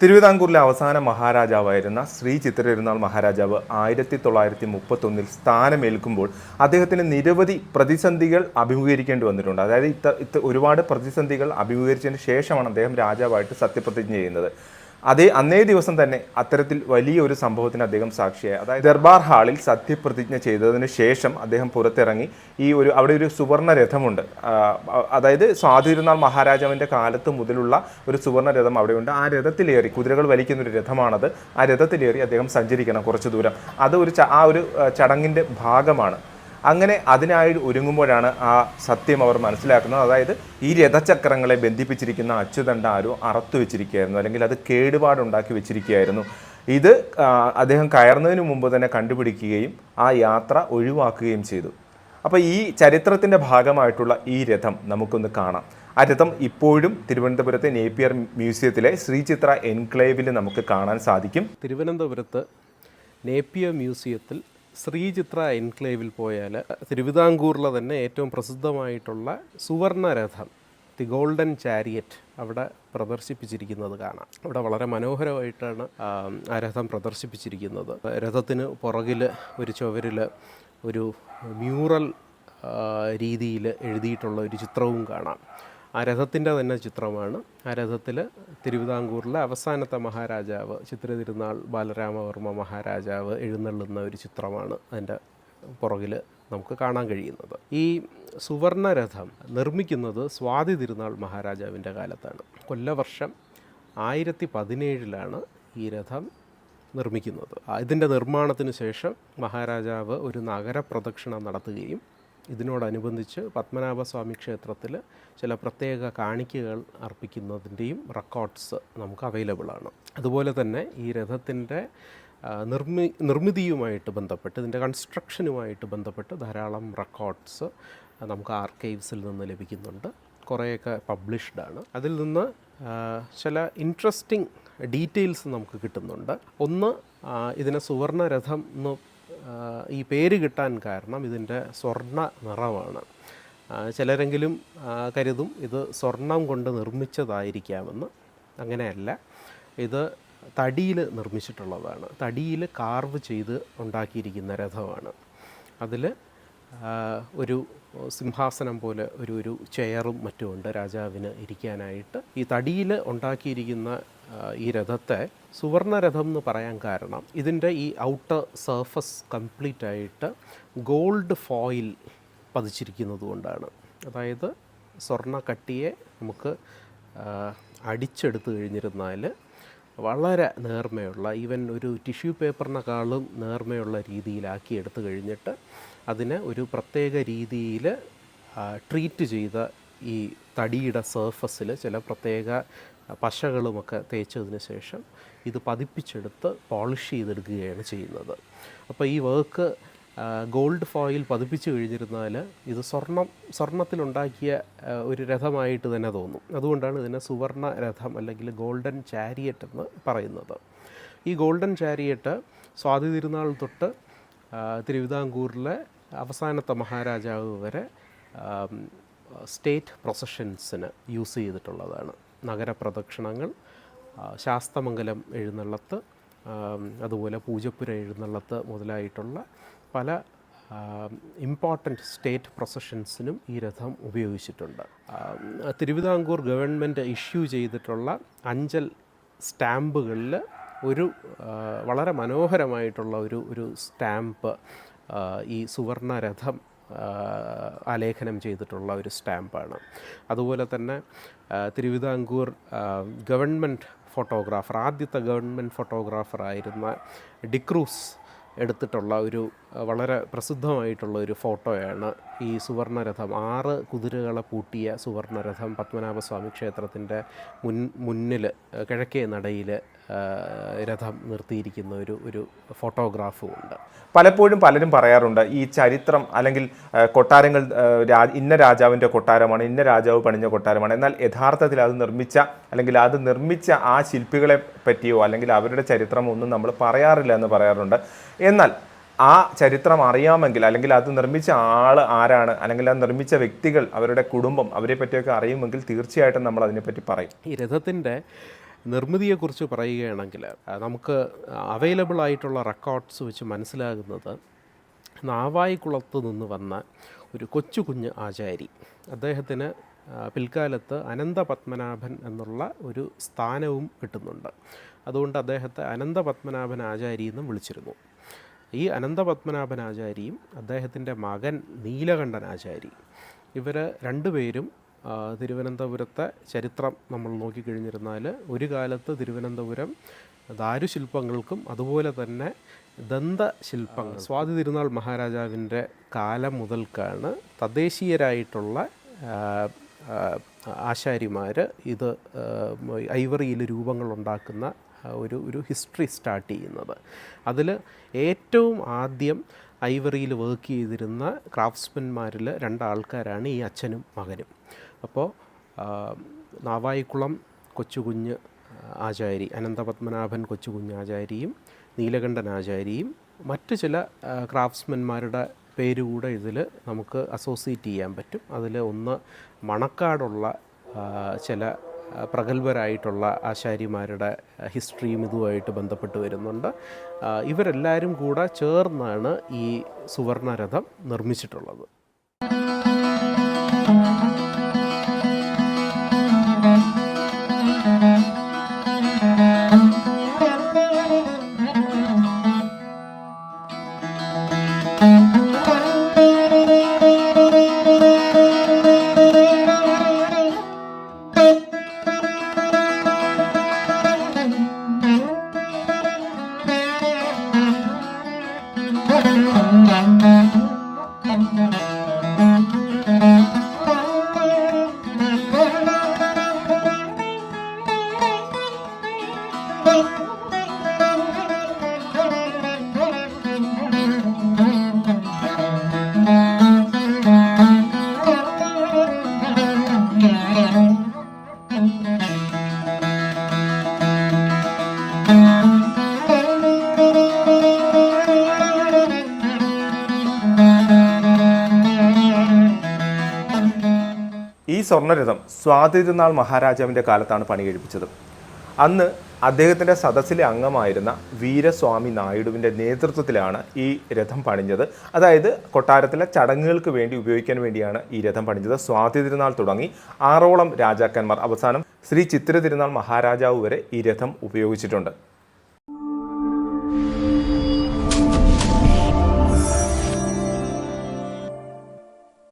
തിരുവിതാംകൂറിലെ അവസാന മഹാരാജാവായിരുന്ന ശ്രീ ചിത്രരുന്നാൾ മഹാരാജാവ് ആയിരത്തി തൊള്ളായിരത്തി മുപ്പത്തൊന്നിൽ സ്ഥാനമേൽക്കുമ്പോൾ അദ്ദേഹത്തിന് നിരവധി പ്രതിസന്ധികൾ അഭിമുഖീകരിക്കേണ്ടി വന്നിട്ടുണ്ട്. അതായത് ഇത്ത ഒരുപാട് പ്രതിസന്ധികൾ അഭിമുഖീകരിച്ചതിന് ശേഷമാണ് അദ്ദേഹം രാജാവായിട്ട് സത്യപ്രതിജ്ഞ ചെയ്യുന്നത്. അതേ അന്നേ ദിവസം തന്നെ അത്തരത്തിൽ വലിയൊരു സംഭവത്തിന് അദ്ദേഹം സാക്ഷിയായി. അതായത് ദർബാർ ഹാളിൽ സത്യപ്രതിജ്ഞ ചെയ്തതിന് ശേഷം അദ്ദേഹം പുറത്തിറങ്ങി. ഈ ഒരു അവിടെ ഒരു സുവർണ രഥമുണ്ട് അതായത് സ്വാതിരുന്നാൾ മഹാരാജാവിന്റെ കാലത്ത് മുതലുള്ള ഒരു സുവർണ രഥം അവിടെയുണ്ട്. ആ രഥത്തിലേറി കുതിരകൾ വലിക്കുന്ന ഒരു രഥമാണത്. ആ രഥത്തിലേറി അദ്ദേഹം സഞ്ചരിക്കണം കുറച്ച് ദൂരം. അത് ഒരു ആ ഒരു ചടങ്ങിന്റെ ഭാഗമാണ്. അങ്ങനെ അതിനായി ഒരുങ്ങുമ്പോഴാണ് ആ സത്യം അവർ മനസ്സിലാക്കുന്നത്. അതായത് ഈ രഥചക്രങ്ങളെ ബന്ധിപ്പിച്ചിരിക്കുന്ന അച്യുതണ്ട ആരോ അറത്തു വെച്ചിരിക്കുകയായിരുന്നു അല്ലെങ്കിൽ അത് കേടുപാടുണ്ടാക്കി വെച്ചിരിക്കുകയായിരുന്നു. ഇത് അദ്ദേഹം കയറുന്നതിന് മുമ്പ് തന്നെ കണ്ടുപിടിക്കുകയും ആ യാത്ര ഒഴിവാക്കുകയും ചെയ്തു. അപ്പോൾ ഈ ചരിത്രത്തിന്റെ ഭാഗമായിട്ടുള്ള ഈ രഥം നമുക്കൊന്ന് കാണാം. ആ രഥം ഇപ്പോഴും തിരുവനന്തപുരത്തെ നേപ്പിയർ മ്യൂസിയത്തിലെ ശ്രീചിത്ര എൻക്ലേവിൽ നമുക്ക് കാണാൻ സാധിക്കും. തിരുവനന്തപുരത്ത് നേപ്പിയർ മ്യൂസിയത്തിൽ ശ്രീചിത്ര എൻക്ലേവിൽ പോയാൽ തിരുവിതാംകൂറിലെ തന്നെ ഏറ്റവും പ്രസിദ്ധമായിട്ടുള്ള സുവർണരഥം ദി ഗോൾഡൻ ചാരിയറ്റ് അവിടെ പ്രദർശിപ്പിച്ചിരിക്കുന്നത് കാണാം. അവിടെ വളരെ മനോഹരമായിട്ടാണ് ആ, രഥം പ്രദർശിപ്പിച്ചിരിക്കുന്നത്. രഥത്തിന് പുറകിൽ ഒരു ചുവരിൽ ഒരു മ്യൂറൽ രീതിയിൽ എഴുതിയിട്ടുള്ള ഒരു ചിത്രവും കാണാം. ആ രഥത്തിന്റെ തന്നെ ചിത്രമാണ്. ആ രഥത്തിൽ തിരുവിതാംകൂറിലെ അവസാനത്തെ മഹാരാജാവ് ചിത്ര തിരുനാൾ ബാലരാമവർമ്മ മഹാരാജാവ് എഴുന്നള്ളുന്ന ഒരു ചിത്രമാണ് അതിന്റെ പുറകിൽ നമുക്ക് കാണാൻ കഴിയുന്നത്. ഈ സുവർണരഥം നിർമ്മിക്കുന്നത് സ്വാതി തിരുനാൾ മഹാരാജാവിന്റെ കാലത്താണ്. കൊല്ലവർഷം ആയിരത്തി പതിനേഴിലാണ് ഈ രഥം നിർമ്മിക്കുന്നത്. ഇതിന്റെ നിർമ്മാണത്തിന് ശേഷം മഹാരാജാവ് ഒരു നഗരപ്രദക്ഷിണം നടത്തുകയും ഇതിനോടനുബന്ധിച്ച് പത്മനാഭസ്വാമി ക്ഷേത്രത്തിൽ ചില പ്രത്യേക കാണിക്കകൾ അർപ്പിക്കുന്നതിന്റെയും റെക്കോർഡ്സ് നമുക്ക് അവൈലബിൾ ആണ്. അതുപോലെ തന്നെ ഈ രഥത്തിന്റെ നിർമ്മി നിർമ്മിതിയുമായിട്ട് ബന്ധപ്പെട്ട് ഇതിന്റെ കൺസ്ട്രക്ഷനുമായിട്ട് ബന്ധപ്പെട്ട് ധാരാളം റെക്കോർഡ്സ് നമുക്ക് ആർക്കൈവ്സിൽ നിന്ന് ലഭിക്കുന്നുണ്ട്. കുറേയൊക്കെ പബ്ലിഷ്ഡ് ആണ്. അതിൽ നിന്ന് ചില ഇൻട്രസ്റ്റിംഗ് ഡീറ്റെയിൽസ് നമുക്ക് കിട്ടുന്നുണ്ട്. ഒന്ന് ഇതിനെ സുവർണരഥം എന്ന് ഈ പേര് കിട്ടാൻ കാരണം ഇതിന്റെ സ്വർണ നിറമാണ് ചിലരെങ്കിലും കരുതും ഇത് സ്വർണം കൊണ്ട് നിർമ്മിച്ചതായിരിക്കാമെന്ന്. അങ്ങനെയല്ല ഇത് തടിയിൽ നിർമ്മിച്ചിട്ടുള്ളതാണ്. തടിയിൽ കാർവ് ചെയ്ത് ഉണ്ടാക്കിയിരിക്കുന്ന രഥമാണ്. അതിൽ ഒരു സിംഹാസനം പോലെ ഒരു ഒരു ചെയറും മറ്റുമുണ്ട് രാജാവിന് ഇരിക്കാനായിട്ട്. ഈ തടിയിൽ ഉണ്ടാക്കിയിരിക്കുന്ന ഈ രഥത്തെ സുവർണ രഥം എന്ന് പറയാൻ കാരണം ഇതിന്റെ ഈ ഔട്ടർ സർഫസ് കംപ്ലീറ്റ് ആയിട്ട് ഗോൾഡ് ഫോയിൽ പതിച്ചിരിക്കുന്നത് കൊണ്ടാണ്. അതായത് സ്വർണ കട്ടിയെ നമുക്ക് അടിച്ചെടുത്തു കഴിഞ്ഞിരുന്നാൽ വളരെ നേർമയുള്ള ഈവൻ ഒരു ടിഷ്യൂ പേപ്പറിനെക്കാളും നേർമയുള്ള രീതിയിലാക്കി എടുത്തു കഴിഞ്ഞിട്ട് അതിനെ ഒരു പ്രത്യേക രീതിയിൽ ട്രീറ്റ് ചെയ്ത ഈ തടിയുടെ സർഫസിൽ ചില പ്രത്യേക പശകളുമൊക്കെ തേച്ചതിന് ശേഷം ഇത് പതിപ്പിച്ചെടുത്ത് പോളിഷ് ചെയ്തെടുക്കുകയാണ് ചെയ്യുന്നത്. അപ്പോൾ ഈ വർക്ക് ഗോൾഡ് ഫോയിൽ പതിപ്പിച്ച് കഴിഞ്ഞിരുന്നാൽ ഇത് സ്വർണം സ്വർണത്തിലുണ്ടാക്കിയ ഒരു രഥമായിട്ട് തന്നെ തോന്നും. അതുകൊണ്ടാണ് ഇതിനെ സുവർണ രഥം അല്ലെങ്കിൽ ഗോൾഡൻ ചാരിയറ്റ് എന്ന് പറയുന്നത്. ഈ ഗോൾഡൻ ചാരിയറ്റ് സ്വാതി തിരുനാൾ തൊട്ട് തിരുവിതാംകൂറിലെ അവസാനത്തെ മഹാരാജാവ് വരെ സ്റ്റേറ്റ് പ്രൊസഷൻസിന് യൂസ് ചെയ്തിട്ടുള്ളതാണ്. നഗരപ്രദക്ഷിണങ്ങൾ ശാസ്തമംഗലം എഴുന്നള്ളത്ത് അതുപോലെ പൂജപ്പുര എഴുന്നള്ളത്ത് മുതലായിട്ടുള്ള പല ഇമ്പോർട്ടന്റ് സ്റ്റേറ്റ് പ്രൊസഷൻസിനും ഈ രഥം ഉപയോഗിച്ചിട്ടുണ്ട്. തിരുവിതാംകൂർ ഗവൺമെന്റ് ഇഷ്യൂ ചെയ്തിട്ടുള്ള അഞ്ചൽ സ്റ്റാമ്പുകളിൽ ഒരു വളരെ മനോഹരമായിട്ടുള്ള ഒരു ഒരു സ്റ്റാമ്പ് ഈ സുവർണരഥം ആലേഖനം ചെയ്തിട്ടുള്ള ഒരു സ്റ്റാമ്പാണ്. അതുപോലെ തന്നെ തിരുവിതാംകൂർ ഗവൺമെന്റ് ഫോട്ടോഗ്രാഫർ ആദ്യത്തെ ഗവൺമെന്റ് ഫോട്ടോഗ്രാഫറായിരുന്ന ഡിക്രൂസ് എടുത്തിട്ടുള്ള ഒരു വളരെ പ്രസിദ്ധമായിട്ടുള്ള ഒരു ഫോട്ടോയാണ് ഈ സുവർണരഥം. ആറ് കുതിരകളെ പൂട്ടിയ സുവർണരഥം പത്മനാഭസ്വാമി ക്ഷേത്രത്തിന്റെ മുൻ മുന്നിൽ കിഴക്കേ നടയിൽ രഥം നിർത്തിയിരിക്കുന്ന ഒരു ഒരു ഫോട്ടോഗ്രാഫും ഉണ്ട്. പലപ്പോഴും പലരും പറയാറുണ്ട് ഈ ചരിത്രം അല്ലെങ്കിൽ കൊട്ടാരങ്ങൾ ഇന്ന രാജാവിന്റെ കൊട്ടാരമാണ് ഇന്ന രാജാവ് പണിഞ്ഞ കൊട്ടാരമാണ്. എന്നാൽ യഥാർത്ഥത്തിൽ അത് നിർമ്മിച്ച അല്ലെങ്കിൽ അത് നിർമ്മിച്ച ആ ശില്പികളെ പറ്റിയോ അല്ലെങ്കിൽ അവരുടെ ചരിത്രമോ ഒന്നും നമ്മൾ പറയാറില്ല എന്ന് പറയാറുണ്ട്. എന്നാൽ ആ ചരിത്രം അറിയാമെങ്കിൽ അല്ലെങ്കിൽ അത് നിർമ്മിച്ച ആൾ ആരാണ് അല്ലെങ്കിൽ അത് നിർമ്മിച്ച വ്യക്തികൾ അവരുടെ കുടുംബം അവരെ പറ്റിയൊക്കെ അറിയുമെങ്കിൽ തീർച്ചയായിട്ടും നമ്മൾ അതിനെപ്പറ്റി പറയും. ഈ രഥത്തിന്റെ നിർമ്മിതിയെക്കുറിച്ച് പറയുകയാണെങ്കിൽ നമുക്ക് അവൈലബിൾ ആയിട്ടുള്ള റെക്കോർഡ്സ് വെച്ച് മനസ്സിലാകുന്നത് നാവായിക്കുളത്ത് നിന്ന് വന്ന ഒരു കൊച്ചു കുഞ്ഞ് ആചാരി. അദ്ദേഹത്തിന് പിൽക്കാലത്ത് അനന്തപത്മനാഭൻ എന്നുള്ള ഒരു സ്ഥാനവും കിട്ടുന്നുണ്ട്. അതുകൊണ്ട് അദ്ദേഹത്തെ അനന്തപത്മനാഭൻ ആചാരി എന്നും വിളിച്ചിരുന്നു. ഈ അനന്തപത്മനാഭനാചാരിയും അദ്ദേഹത്തിന്റെ മകൻ നീലകണ്ഠൻ ആചാരി ഇവർ രണ്ടുപേരും തിരുവനന്തപുരത്തെ ചരിത്രം നമ്മൾ നോക്കിക്കഴിഞ്ഞിരുന്നാൽ ഒരു കാലത്ത് തിരുവനന്തപുരം ദാരുശില്പങ്ങൾക്കും അതുപോലെ തന്നെ ദന്തശില്പങ്ങൾ സ്വാതി തിരുനാൾ മഹാരാജാവിന്റെ കാലം മുതൽക്കാണ് തദ്ദേശീയരായിട്ടുള്ള ആശാരിമാർ ഇത് ഐവറിയിൽ ആ, ഒരു ഒരു ഹിസ്റ്ററി സ്റ്റാർട്ട് ചെയ്യുന്നത്. അതിൽ ഏറ്റവും ആദ്യം ഐവറിയിൽ വർക്ക് ചെയ്തിരുന്ന ക്രാഫ്റ്റ്സ്മെൻമാരിൽ രണ്ടാൾക്കാരാണ് ഈ അച്ഛനും മകനും. അപ്പോൾ നാവായിക്കുളം കൊച്ചുകുഞ്ഞ് ആചാരി അനന്തപത്മനാഭൻ കൊച്ചുകുഞ്ഞ് ആചാരിയും നീലകണ്ഠൻ ആചാരിയും മറ്റ് ചില ക്രാഫ്റ്റ്സ്മെന്മാരുടെ പേര് കൂടെ ഇതിൽ നമുക്ക് അസോസിയേറ്റ് ചെയ്യാൻ പറ്റും. അതിൽ ഒന്ന് മണക്കാടുള്ള ചില പ്രഗത്ഭരായിട്ടുള്ള ആശാരിമാരുടെ ഹിസ്റ്ററിയും ഇതുമായിട്ട് ബന്ധപ്പെട്ട് വരുന്നുണ്ട്. ഇവരെല്ലാവരും കൂടെ ചേർന്നാണ് ഈ സുവർണരഥം നിർമ്മിച്ചിട്ടുള്ളത്. ഈ സ്വർണരഥം സ്വാതി തിരുനാൾ മഹാരാജാവിന്റെ കാലത്താണ് പണി കഴിപ്പിച്ചത് അന്ന് അദ്ദേഹത്തിന്റെ സദസ്സിലെ അംഗമായിരുന്ന വീരസ്വാമി നായിഡുവിന്റെ നേതൃത്വത്തിലാണ് ഈ രഥം പണിഞ്ഞത്. അതായത് കൊട്ടാരത്തിലെ ചടങ്ങുകൾക്ക് വേണ്ടി ഉപയോഗിക്കാൻ വേണ്ടിയാണ് ഈ രഥം പണിഞ്ഞത്. സ്വാതി തിരുനാൾ തുടങ്ങി ആറോളം രാജാക്കന്മാർ അവസാനം ശ്രീ ചിത്ര തിരുനാൾ മഹാരാജാവ് വരെ ഈ രഥം ഉപയോഗിച്ചിട്ടുണ്ട്.